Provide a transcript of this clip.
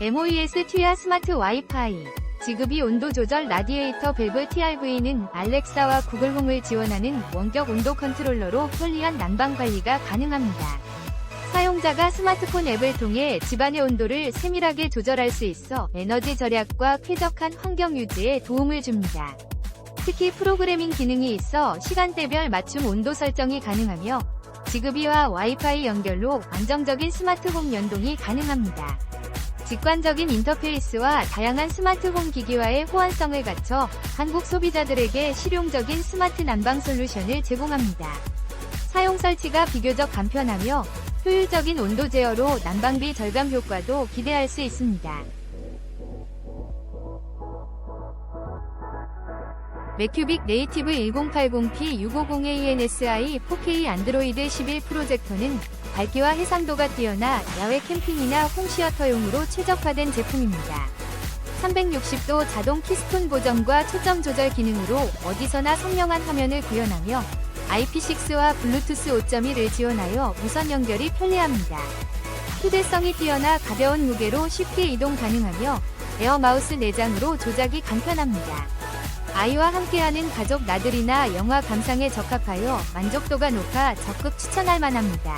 MOES 튜야 스마트 와이파이 지급이 온도 조절 라디에이터 밸브 TRV는 알렉사와 구글 홈을 지원하는 원격 온도 컨트롤러로 편리한 난방 관리가 가능합니다. 사용자가 스마트폰 앱을 통해 집안의 온도를 세밀하게 조절할 수 있어 에너지 절약과 쾌적한 환경 유지에 도움을 줍니다. 특히 프로그래밍 기능이 있어 시간대별 맞춤 온도 설정이 가능하며 지급이와 와이파이 연결로 안정적인 스마트홈 연동이 가능합니다. 직관적인 인터페이스와 다양한 스마트홈 기기와의 호환성을 갖춰 한국 소비자들에게 실용적인 스마트 난방 솔루션을 제공합니다. 사용 설치가 비교적 간편하며 효율적인 온도 제어로 난방비 절감 효과도 기대할 수 있습니다. 맥큐빅 네이티브 1080p 650ANSI 4K 안드로이드 11 프로젝터는 밝기와 해상도가 뛰어나 야외 캠핑이나 홈시어터용으로 최적화된 제품입니다. 360도 자동 키스톤 보정과 초점 조절 기능으로 어디서나 선명한 화면을 구현하며 IP6와 블루투스 5.1을 지원하여 무선 연결이 편리합니다. 휴대성이 뛰어나 가벼운 무게로 쉽게 이동 가능하며 에어 마우스 내장으로 조작이 간편합니다. 아이와 함께하는 가족 나들이나 영화 감상에 적합하여 만족도가 높아 적극 추천할 만합니다.